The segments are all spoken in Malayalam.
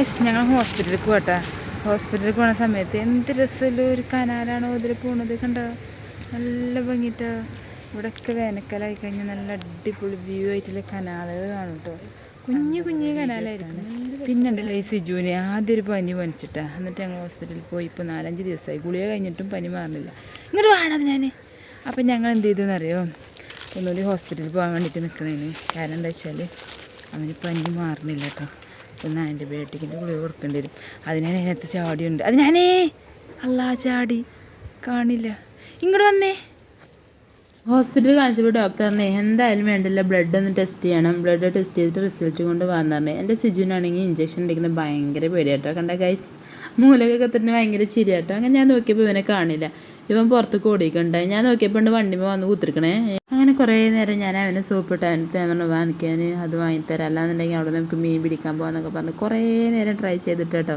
എസ് ഞങ്ങൾ ഹോസ്പിറ്റലിൽ പോകട്ടെ ഹോസ്പിറ്റലിൽ പോണ സമയത്ത് എന്ത് രസമുള്ള ഒരു കനാലാണ് ഇതിൽ പോണത് കണ്ടോ? നല്ല ഭംഗിട്ട്. ഇവിടെയൊക്കെ വേനൽക്കാലമായി കഴിഞ്ഞാൽ നല്ല അടിപൊളി വ്യൂ ആയിട്ടുള്ള കനാലുകൾ കാണും കേട്ടോ. കുഞ്ഞു കുഞ്ഞു കനാലായിരുന്നു പിന്നെ ഉണ്ടല്ലോ ഈ സിജുവിനെ ആദ്യം ഒരു പനി പനിച്ചിട്ടാ. എന്നിട്ട് ഞങ്ങൾ ഹോസ്പിറ്റലിൽ പോയി ഇപ്പോൾ നാലഞ്ച് ദിവസമായി ഗുളിക കഴിഞ്ഞിട്ടും പനി മാറുന്നില്ല ഇങ്ങോട്ട് വേണത് ഞാൻ അപ്പം ഞങ്ങൾ എന്ത് ചെയ്തു എന്നറിയോ? ഒന്നുകൂടി ഹോസ്പിറ്റലിൽ പോകാൻ വേണ്ടിയിട്ട് നിൽക്കണേന് കാരണം എന്താ വെച്ചാൽ അവന് പനി മാറുന്നില്ല കേട്ടോ. ഒന്ന് ആന്റിബയോട്ടിക്കിന്റെ ഗുളിക കൊടുക്കേണ്ടി വരും. അതിനെ അതിനകത്ത് ചാടിയുണ്ട്. അത് ഞാനേ അല്ലാ ചാടി. കാണില്ല. ഇങ്ങോട്ട് വന്നേ. ഹോസ്പിറ്റലിൽ കാണിച്ചപ്പോൾ ഡോക്ടർ പറഞ്ഞേ എന്തായാലും വേണ്ടില്ല ബ്ലഡ് ഒന്ന് ടെസ്റ്റ് ചെയ്യണം. ബ്ലഡ് ടെസ്റ്റ് ചെയ്തിട്ട് റിസൾട്ട് കൊണ്ട് വന്നു പറഞ്ഞു. എന്റെ സിജുവിനാണെങ്കിൽ ഇഞ്ചക്ഷൻ എടുക്കുന്ന ഭയങ്കര പേടിയാട്ടോ കണ്ട ഗൈസ് മൂലകൊക്കെ തന്നെ ഭയങ്കര ചിരിയാട്ടോ അങ്ങനെ ഞാൻ നോക്കിയപ്പോൾ ഇവനെ കാണില്ല. ഇവൻ പുറത്ത് ഓടിക്കണ്ട? ഞാൻ നോക്കിയപ്പോൾ ഉണ്ട് വണ്ടിമ വന്ന് കുത്തിരിക്കണേ. അങ്ങനെ കുറേ നേരം ഞാൻ അവനെ സോപ്പിട്ട് അവനത്തെ പറഞ്ഞു വാങ്ങിക്കാൻ അത് വാങ്ങിത്തരാം. അല്ലാന്നുണ്ടെങ്കിൽ അവിടെ നമുക്ക് മീൻ പിടിക്കാൻ പോകാന്നൊക്കെ പറഞ്ഞ്. കുറേ നേരം ട്രൈ ചെയ്തിട്ട് കേട്ടോ.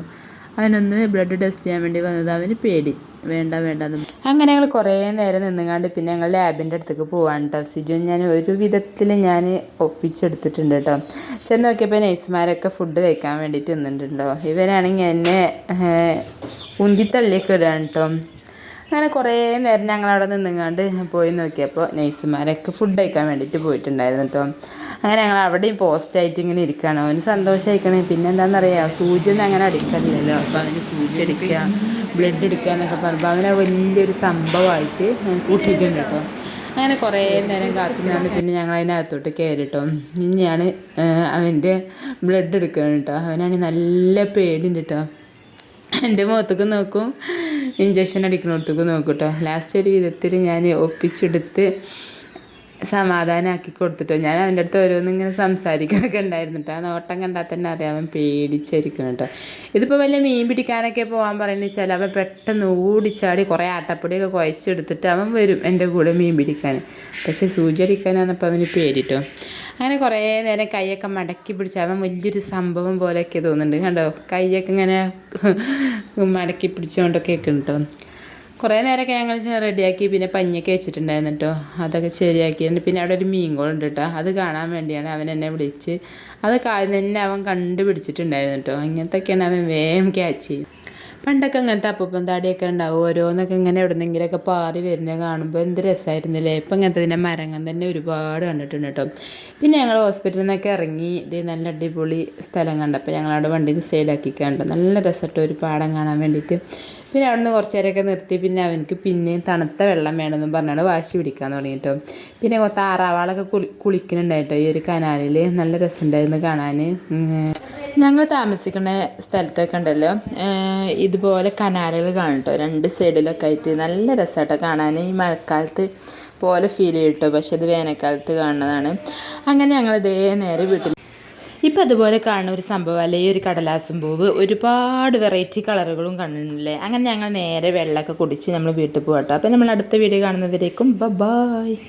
അവനൊന്ന് ബ്ലഡ് ടെസ്റ്റ് ചെയ്യാൻ വേണ്ടി വന്നത്. അവന് പേടി. വേണ്ട വേണ്ട അങ്ങനെ ഞങ്ങൾ കുറേ നേരം നിന്നുകാണ്ട് പിന്നെ ഞങ്ങൾ ലാബിന്റെ അടുത്തേക്ക് പോവാണ് കേട്ടോ സിജു ഞാൻ ഒരു വിധത്തിൽ ഞാൻ ഒപ്പിച്ചെടുത്തിട്ടുണ്ട് കേട്ടോ ചെന്ന് നോക്കിയപ്പോൾ നഴ്സുമാരൊക്കെ ഫുഡ് കഴിക്കാൻ വേണ്ടിയിട്ട് നിന്നിട്ടുണ്ടോ ഇവരാണെങ്കിൽ എന്നെ ഉന്തിത്തള്ളിയൊക്കെ ഇടാണ് കേട്ടോ അങ്ങനെ കുറേ നേരം ഞങ്ങൾ അവിടെ നിന്നുങ്ങാണ്ട് പോയി നോക്കിയപ്പോൾ നേഴ്സുമാരൊക്കെ ഫുഡ് കഴിക്കാൻ വേണ്ടിയിട്ട് പോയിട്ടുണ്ടായിരുന്നു കേട്ടോ. അങ്ങനെ ഞങ്ങൾ അവിടെയും പോസ്റ്റായിട്ട് ഇങ്ങനെ ഇരിക്കുകയാണ്. അവന് സന്തോഷമായിരിക്കണേ പിന്നെ എന്താണെന്നറിയാം സൂചിയൊന്നും അങ്ങനെ അടിക്കാറില്ലല്ലോ. അപ്പോൾ അവന് സൂചി അടിക്കുക ബ്ലഡ് എടുക്കുക എന്നൊക്കെ പറയുമ്പോൾ അവനെ വലിയൊരു സംഭവമായിട്ട് കൂട്ടിയിട്ടുണ്ട് കേട്ടോ. അങ്ങനെ കുറേ നേരം കാത്തുനിന്നാണ് പിന്നെ ഞങ്ങൾ അതിനകത്തോട്ട് കയറിട്ടോ ഇനിയാണ് അവന്റെ ബ്ലഡ് എടുക്കുകയാണ് കേട്ടോ. അവനാണെങ്കിൽ നല്ല പേടിയുണ്ട് കേട്ടോ. എന്റെ മുഖത്തേക്ക് നോക്കും. ഇഞ്ചക്ഷൻ അടിക്കുന്നിടത്തേക്ക് നോക്കൂട്ടോ. കേട്ടോ ലാസ്റ്റ് ഒരു വിധത്തിൽ ഞാൻ ഒപ്പിച്ചെടുത്ത് സമാധാനമാക്കി കൊടുത്തിട്ടോ. ഞാൻ അവന്റെ അടുത്ത് ഓരോന്നും ഇങ്ങനെ സംസാരിക്കാനൊക്കെ ഉണ്ടായിരുന്നു കേട്ടോ ആ നോട്ടം കണ്ടാൽ തന്നെ അറിയാം അവൻ പേടിച്ചിരിക്കണം കേട്ടോ ഇതിപ്പോൾ വല്ല മീൻ പിടിക്കാനൊക്കെ പോകാൻ പറയുന്നത് വെച്ചാൽ അവൻ പെട്ടെന്ന് ഓടിച്ചാടി കുറേ ആട്ടപ്പൊടിയൊക്കെ കുഴച്ചെടുത്തിട്ട് അവൻ വരും എന്റെ കൂടെ മീൻ പിടിക്കാൻ. പക്ഷേ സൂചി അടിക്കാനാണെന്നപ്പോൾ അവന് പേടിട്ടോ അങ്ങനെ കുറേ നേരം കൈയൊക്കെ മടക്കി പിടിച്ച് അവൻ വലിയൊരു സംഭവം പോലെയൊക്കെ തോന്നുന്നുണ്ട് കണ്ടോ? കൈയൊക്കെ ഇങ്ങനെ മടക്കി പിടിച്ചുകൊണ്ടൊക്കെ കേട്ടോ കുറേ നേരമൊക്കെ ഞങ്ങൾ റെഡിയാക്കി പിന്നെ പഞ്ഞൊക്കെ വെച്ചിട്ടുണ്ടായിരുന്നു കേട്ടോ. അതൊക്കെ ശരിയാക്കിയിട്ടുണ്ട്. പിന്നെ അവിടെ ഒരു മീൻകോളുണ്ട് കേട്ടോ. അത് കാണാൻ വേണ്ടിയാണ് അവൻ എന്നെ വിളിച്ച്. അത് കാര്യം തന്നെ അവൻ കണ്ടുപിടിച്ചിട്ടുണ്ടായിരുന്നു കേട്ടോ. ഇങ്ങനത്തെയൊക്കെയാണ് അവൻ വേഗം ക്യാച്ച് ചെയ്യും പണ്ടൊക്കെ അങ്ങനത്തെ അപ്പപ്പം താടിയൊക്കെ ഉണ്ടാവും. ഓരോന്നൊക്കെ ഇങ്ങനെ എവിടെന്നെങ്കിലൊക്കെ പാറി വരുന്നത് കാണുമ്പോൾ എന്ത് രസമായിരുന്നില്ലേ ഇപ്പം അങ്ങനത്തെ ഇതിന്റെ മരങ്ങൾ തന്നെ ഒരുപാട് കണ്ടിട്ടുണ്ട് കേട്ടോ. പിന്നെ ഞങ്ങൾ ഹോസ്പിറ്റലിൽ നിന്നൊക്കെ ഇറങ്ങി ഇത് നല്ല അടിപൊളി സ്ഥലം കണ്ടപ്പോൾ ഞങ്ങളവിടെ വണ്ടി സൈഡാക്കി കണ്ടു. നല്ല രസമായിട്ട് ഒരു പാടം കാണാൻ വേണ്ടിയിട്ട്. പിന്നെ അവിടെ നിന്ന് കുറച്ച് നേരമൊക്കെ നിർത്തി പിന്നെ അവനക്ക് പിന്നെ തണുത്ത വെള്ളം വേണമെന്നും പറഞ്ഞാണ് വാശി പിടിക്കാൻ തുടങ്ങിയിട്ടോ പിന്നെ താറാവാളൊക്കെ കുളി കുളിക്കുന്നുണ്ടായിട്ടോ ഈ ഒരു കനാലിൽ നല്ല രസമുണ്ടായിരുന്നു കാണാൻ ഞങ്ങൾ താമസിക്കുന്ന സ്ഥലത്തൊക്കെ ഉണ്ടല്ലോ. ഇതുപോലെ കനാലുകൾ കാണും കേട്ടോ രണ്ട് സൈഡിലൊക്കെ ആയിട്ട് നല്ല രസമായിട്ടോ കാണാൻ ഈ മഴക്കാലത്ത് പോലെ ഫീൽ ചെയ്യും കേട്ടോ പക്ഷെ അത് വേനൽക്കാലത്ത് കാണുന്നതാണ്. അങ്ങനെ ഞങ്ങൾ ഇതേ നേരെ വീട്ടിൽ ഇപ്പം അതുപോലെ കാണുന്ന ഒരു സംഭവം അല്ലേ? ഈ ഒരു കടലാസും പൂവ്. ഒരുപാട് വെറൈറ്റി കളറുകളും കാണുന്നില്ലേ അങ്ങനെ ഞങ്ങൾ നേരെ വെള്ളമൊക്കെ കുടിച്ച് നമ്മൾ വീട്ടിൽ പോകട്ടോ അപ്പോൾ നമ്മൾ അടുത്ത വീഡിയോ കാണുന്നവരേക്കും ബ ബായ്